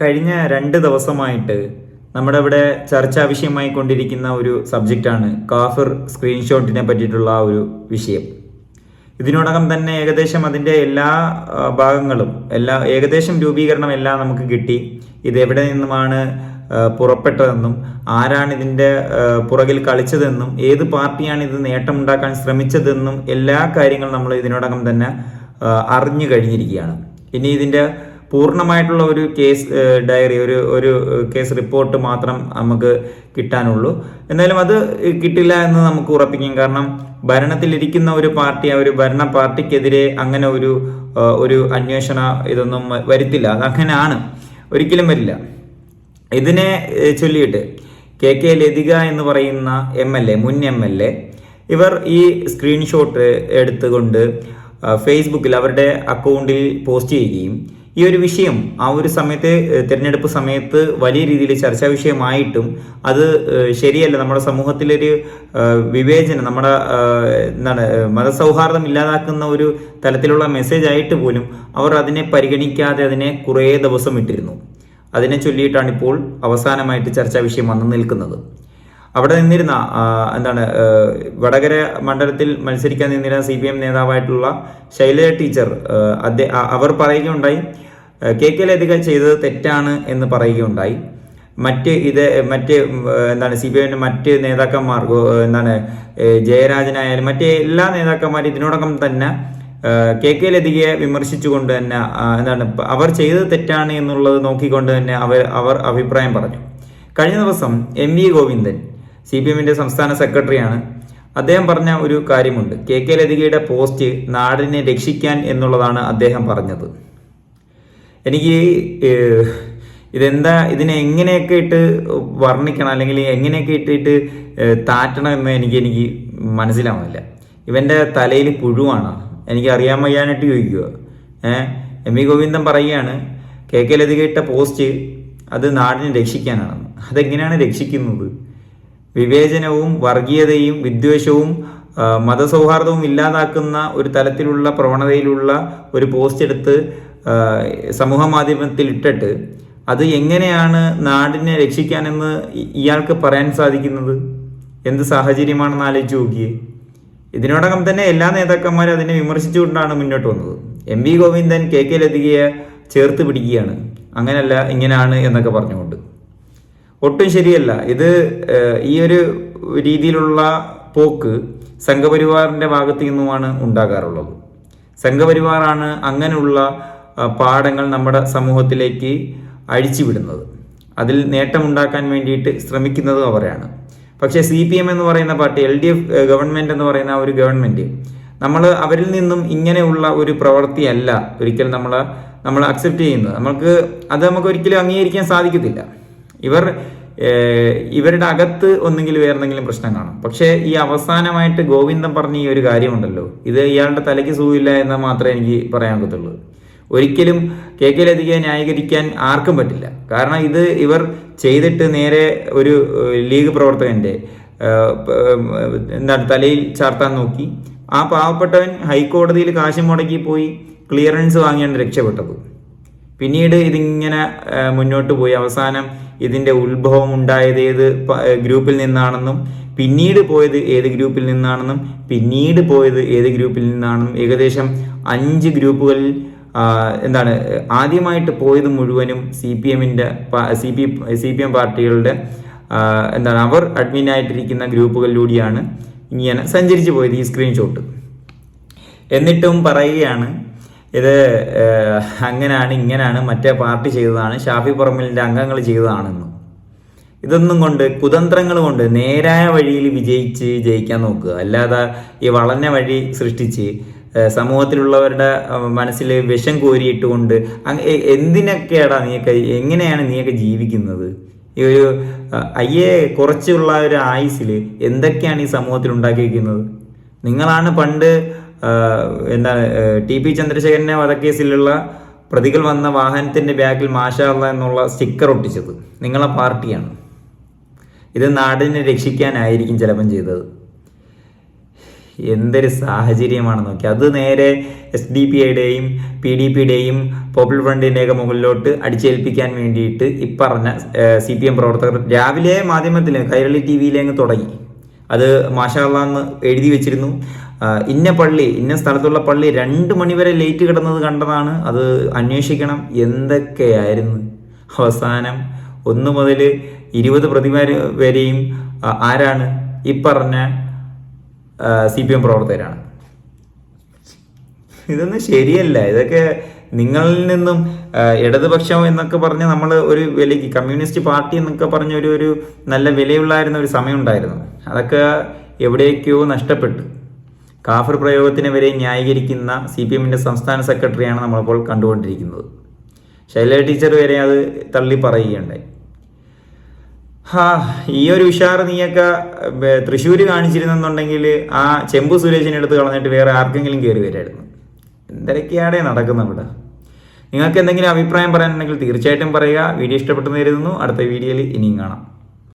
കഴിഞ്ഞ രണ്ട് ദിവസമായിട്ട് നമ്മുടെ ഇവിടെ ചർച്ചാ വിഷയമായി കൊണ്ടിരിക്കുന്ന ഒരു സബ്ജക്റ്റാണ് കാഫിർ സ്ക്രീൻഷോട്ടിനെ പറ്റിയിട്ടുള്ള ഒരു വിഷയം. ഇതിനോടകം തന്നെ ഏകദേശം അതിന്റെ എല്ലാ ഭാഗങ്ങളും എല്ലാ ഏകദേശം രൂപീകരണം എല്ലാം നമുക്ക് കിട്ടി. ഇത് എവിടെ നിന്നുമാണ് പുറപ്പെട്ടതെന്നും ആരാണ് ഇതിന്റെ പുറകിൽ കളിച്ചതെന്നും ഏത് പാർട്ടിയാണ് ഇത് നേട്ടമുണ്ടാക്കാൻ ശ്രമിച്ചതെന്നും എല്ലാ കാര്യങ്ങളും നമ്മൾ ഇതിനോടകം തന്നെ അറിഞ്ഞു കഴിഞ്ഞിരിക്കുകയാണ്. ഇനി ഇതിന്റെ പൂർണമായിട്ടുള്ള ഒരു കേസ് ഡയറി ഒരു ഒരു കേസ് റിപ്പോർട്ട് മാത്രം നമുക്ക് കിട്ടാനുള്ളൂ. എന്തായാലും അത് കിട്ടില്ല എന്ന് നമുക്ക് ഉറപ്പിക്കാം. കാരണം ഭരണത്തിലിരിക്കുന്ന ഒരു പാർട്ടി ആ ഒരു ഭരണ പാർട്ടിക്കെതിരെ അങ്ങനെ ഒരു ഒരു അന്വേഷണ ഇതൊന്നും വരുത്തില്ല. അതങ്ങനെയാണ് ഒരിക്കലും വരില്ല. ഇതിനെ ചൊല്ലിയിട്ട് കെ കെ ലതിക എന്ന് പറയുന്ന എം എൽ എ മുൻ എം എൽ എ ഇവർ ഈ സ്ക്രീൻഷോട്ട് എടുത്തുകൊണ്ട് ഫേസ്ബുക്കിൽ അവരുടെ അക്കൗണ്ടിൽ പോസ്റ്റ് ചെയ്യുകയും ഈ ഒരു വിഷയം ആ ഒരു സമയത്തെ തിരഞ്ഞെടുപ്പ് സമയത്ത് വലിയ രീതിയിൽ ചർച്ചാ വിഷയമായിട്ടും അത് ശരിയല്ല. നമ്മുടെ സമൂഹത്തിലൊരു വിവേചനം നമ്മുടെ എന്താണ് മതസൗഹാർദ്ദം ഇല്ലാതാക്കുന്ന ഒരു തലത്തിലുള്ള മെസ്സേജ് ആയിട്ട് പോലും അവർ അതിനെ പരിഗണിക്കാതെ അതിനെ കുറേ ദിവസം ഇട്ടിരുന്നു. അതിനെ ചൊല്ലിയിട്ടാണ് ഇപ്പോൾ അവസാനമായിട്ട് ചർച്ചാ വിഷയം വന്നു നിൽക്കുന്നത്. അവിടെ നിന്നിരുന്ന എന്താണ് വടകര മണ്ഡലത്തിൽ മത്സരിക്കാൻ നിന്നിരുന്ന സി പി എം നേതാവായിട്ടുള്ള ശൈലജ ടീച്ചർ അവർ പറയുകയുണ്ടായി. കെ കെ ലതിക ചെയ്തത് തെറ്റാണ് എന്ന് പറയുകയുണ്ടായി. മറ്റ് ഇത് മറ്റ് എന്താണ് സി ബി ഐന്റെ മറ്റ് നേതാക്കന്മാർ എന്താണ് ജയരാജനായാലും മറ്റ് എല്ലാ നേതാക്കന്മാരും ഇതിനോടകം തന്നെ കെ കെ ലതികയെ വിമർശിച്ചുകൊണ്ട് തന്നെ എന്താണ് അവർ ചെയ്തത് തെറ്റാണ് എന്നുള്ളത് നോക്കിക്കൊണ്ട് തന്നെ അവർ അവർ അഭിപ്രായം പറഞ്ഞു. കഴിഞ്ഞ ദിവസം M V Govindan C P എമ്മിന്റെ സംസ്ഥാന സെക്രട്ടറിയാണ് അദ്ദേഹം പറഞ്ഞ ഒരു കാര്യമുണ്ട്. കെ കെ ലതികയുടെ പോസ്റ്റ് നാടിനെ രക്ഷിക്കാൻ എന്നുള്ളതാണ് അദ്ദേഹം പറഞ്ഞത്. എനിക്ക് ഇതെന്താ ഇതിനെ എങ്ങനെയൊക്കെ ഇട്ട് വർണിക്കണം അല്ലെങ്കിൽ എങ്ങനെയൊക്കെ ഇട്ടിട്ട് താറ്റണം എന്ന് എനിക്ക് എനിക്ക് മനസ്സിലാവുന്നില്ല. ഇവന്റെ തലയിൽ പുഴുവാണ്. എനിക്ക് അറിയാൻ വയ്യാനായിട്ട് ചോദിക്കുക. ഏഹ് എം വി ഗോവിന്ദൻ പറയുകയാണ് കെ കെ ലതിക ഇട്ട പോസ്റ്റ് അത് നാടിനെ രക്ഷിക്കാനാണെന്ന് അതെങ്ങനെയാണ് രക്ഷിക്കുന്നത്? വിവേചനവും വർഗീയതയും വിദ്വേഷവും മതസൗഹാർദ്ദവും ഇല്ലാതാക്കുന്ന ഒരു തലത്തിലുള്ള പ്രവണതയിലുള്ള ഒരു പോസ്റ്റ് എടുത്ത് സമൂഹ മാധ്യമത്തിൽ ഇട്ടിട്ട് അത് എങ്ങനെയാണ് നാടിനെ രക്ഷിക്കാനെന്ന് ഇയാൾക്ക് പറയാൻ സാധിക്കുന്നത്? എന്ത് സാഹചര്യമാണെന്ന് ആലോചിച്ച് നോക്കിയേ. ഇതിനോടകം തന്നെ എല്ലാ നേതാക്കന്മാരും അതിനെ വിമർശിച്ചുകൊണ്ടാണ് മുന്നോട്ട് വന്നത്. M V Govindan K K ലതികയെ ചേർത്ത് പിടിക്കുകയാണ്. അങ്ങനല്ല ഇങ്ങനെയാണ് എന്നൊക്കെ പറഞ്ഞുകൊണ്ട്. ഒട്ടും ശരിയല്ല. ഇത് ഈ ഒരു രീതിയിലുള്ള പോക്ക് സംഘപരിവാറിന്റെ ഭാഗത്തു നിന്നുമാണ് ഉണ്ടാകാറുള്ളത്. സംഘപരിവാറാണ് അങ്ങനെയുള്ള പാഠങ്ങൾ നമ്മുടെ സമൂഹത്തിലേക്ക് അഴിച്ചുവിടുന്നത്. അതിൽ നേട്ടമുണ്ടാക്കാൻ വേണ്ടിയിട്ട് ശ്രമിക്കുന്നതും അവരാണ്. പക്ഷേ സി പി എം എന്ന് പറയുന്ന party L D F government എന്ന് പറയുന്ന ഒരു ഗവൺമെന്റ് നമ്മൾ അവരിൽ നിന്നും ഇങ്ങനെയുള്ള ഒരു പ്രവൃത്തിയല്ല ഒരിക്കലും നമ്മൾ നമ്മൾ അക്സെപ്റ്റ് ചെയ്യുന്നത്. നമുക്ക് അത് നമുക്ക് ഒരിക്കലും അംഗീകരിക്കാൻ സാധിക്കത്തില്ല. ഇവർ ഇവരുടെ അകത്ത് ഒന്നെങ്കിലും വേറെ എന്തെങ്കിലും പ്രശ്നം കാണും. പക്ഷേ ഈ അവസാനമായിട്ട് ഗോവിന്ദൻ പറഞ്ഞ ഈ ഒരു കാര്യമുണ്ടല്ലോ. ഇത് ഇയാളുടെ തലയ്ക്ക് സുഖമില്ല എന്ന് മാത്രമേ എനിക്ക് പറയാൻ പറ്റുള്ളൂ ഒരിക്കലും കെ കെ ലതികയെ ന്യായീകരിക്കാൻ ആർക്കും പറ്റില്ല. കാരണം ഇത് ഇവർ ചെയ്തിട്ട് നേരെ ഒരു ലീഗ് പ്രവർത്തകന്റെ ഏഹ്, പ- ഏഹ്, എന്താണ് തലയിൽ ചാർത്താൻ നോക്കി. ആ പാവപ്പെട്ടവൻ ഹൈക്കോടതിയിൽ കാശ് മുടക്കി പോയി ക്ലിയറൻസ് വാങ്ങിയാണ് രക്ഷപ്പെട്ടത്. പിന്നീട് ഇതിങ്ങനെ മുന്നോട്ട് പോയി. അവസാനം ഇതിന്റെ ഉത്ഭവം ഉണ്ടായത് ഏത് ഗ്രൂപ്പിൽ നിന്നാണെന്നും പിന്നീട് പോയത് ഏത് ഗ്രൂപ്പിൽ നിന്നാണെന്നും പിന്നീട് പോയത് ഏത് ഗ്രൂപ്പിൽ നിന്നാണെന്നും ഏകദേശം അഞ്ച് ഗ്രൂപ്പുകളിൽ എന്താണ് ആദ്യമായിട്ട് പോയത് മുഴുവനും സി പി എമ്മിന്റെ C P C P M പാർട്ടികളുടെ എന്താണ് അവർ അഡ്മിൻ ആയിട്ടിരിക്കുന്ന ഗ്രൂപ്പുകളിലൂടെയാണ് ഇങ്ങനെ സഞ്ചരിച്ചു പോയത് ഈ സ്ക്രീൻഷോട്ട് എന്നിട്ടും പറയുകയാണ് ഇത് അങ്ങനാണ് ഇങ്ങനാണ് മറ്റേ പാർട്ടി ചെയ്തതാണ് ഷാഫി പറമ്പലിന്റെ അംഗങ്ങൾ ചെയ്തതാണെന്ന്. ഇതൊന്നും കൊണ്ട് കുതന്ത്രങ്ങൾ കൊണ്ട് നേരായ വഴിയിൽ വിജയിച്ച് ജയിക്കാൻ നോക്കുക. അല്ലാതെ ഈ വളഞ്ഞ വഴി സൃഷ്ടിച്ച് സമൂഹത്തിലുള്ളവരുടെ മനസ്സിൽ വിഷം കോരിയിട്ടുകൊണ്ട് എന്തിനൊക്കെയാടാ നീയൊക്കെ എങ്ങനെയാണ് നീയൊക്കെ ജീവിക്കുന്നത്? ഈ ഒരു അയ്യെ കുറച്ചുള്ള ഒരു ആയുസിൽ എന്തൊക്കെയാണ് ഈ സമൂഹത്തിൽ ഉണ്ടാക്കിയിരിക്കുന്നത്? നിങ്ങളാണ് പണ്ട് എന്താ എന്താണ് ടി പി ചന്ദ്രശേഖരനെ വധക്കേസിലുള്ള പ്രതികൾ വന്ന വാഹനത്തിന്റെ ബാക്കിൽ മാഷാള്ള എന്നുള്ള സ്റ്റിക്കർ ഒട്ടിച്ചത്. നിങ്ങളെ പാർട്ടിയാണ്. ഇത് നാടിനെ രക്ഷിക്കാനായിരിക്കും ചിലപ്പം ചെയ്തത്. എന്തൊരു സാഹചര്യമാണ് നോക്കി അത് നേരെ എസ് ഡി പി ഐയുടെയും പി ഡി പിയുടെയും പോപ്പുലർ ഫ്രണ്ടിന്റെയൊക്കെ മുകളിലോട്ട് അടിച്ചേൽപ്പിക്കാൻ വേണ്ടിയിട്ട് ഇപ്പറഞ്ഞ സി പി എം പ്രവർത്തകർ രാവിലെ മാധ്യമത്തിൽ കൈരളി ടി വിയിലെ അങ്ങ് തുടങ്ങി. അത് മാഷാള്ളാന്ന് എഴുതി വെച്ചിരുന്നു. ഇന്ന പള്ളി ഇന്ന സ്ഥലത്തുള്ള പള്ളി രണ്ട് മണിവരെ ലേറ്റ് കിടന്നത് കണ്ടതാണ്. അത് അന്വേഷിക്കണം. എന്തൊക്കെയായിരുന്നു അവസാനം? ഒന്ന് മുതൽ ഇരുപത് പ്രതിമ വരെയും ആരാണ്? ഈ പറഞ്ഞ സി പി എം പ്രവർത്തകരാണ്. ഇതൊന്നും ശരിയല്ല. ഇതൊക്കെ നിങ്ങളിൽ നിന്നും ഇടതുപക്ഷം എന്നൊക്കെ പറഞ്ഞ് നമ്മൾ ഒരു വിലയ്ക്ക് കമ്മ്യൂണിസ്റ്റ് പാർട്ടി എന്നൊക്കെ പറഞ്ഞ ഒരു ഒരു നല്ല വിലയുള്ളായിരുന്ന ഒരു സമയം ഉണ്ടായിരുന്നു അതൊക്കെ എവിടേക്കോ നഷ്ടപ്പെട്ടു. കാഫർ പ്രയോഗത്തിനെ വരെ ന്യായീകരിക്കുന്ന സി പി എമ്മിന്റെ സംസ്ഥാന സെക്രട്ടറിയാണ് നമ്മളിപ്പോൾ കണ്ടുകൊണ്ടിരിക്കുന്നത്. ശൈല ടീച്ചർ വരെ അത് തള്ളി പറയുകയുണ്ടായി. ഹാ ഈ ഒരു ഉഷാർ നീയൊക്കെ തൃശ്ശൂര് കാണിച്ചിരുന്നെന്നുണ്ടെങ്കിൽ ആ ചെമ്പു സുരേഷിനെ എടുത്ത് കളഞ്ഞിട്ട് വേറെ ആർക്കെങ്കിലും കയറി വരായിരുന്നു. എന്തൊക്കെയാണേ നടക്കുന്നത് ഇവിടെ നിങ്ങൾക്ക് എന്തെങ്കിലും അഭിപ്രായം പറയാനുണ്ടെങ്കിൽ തീർച്ചയായിട്ടും പറയുക. വീഡിയോ ഇഷ്ടപ്പെട്ടെന്ന് കരുതുന്നു. അടുത്ത വീഡിയോയിൽ ഇനിയും കാണാം.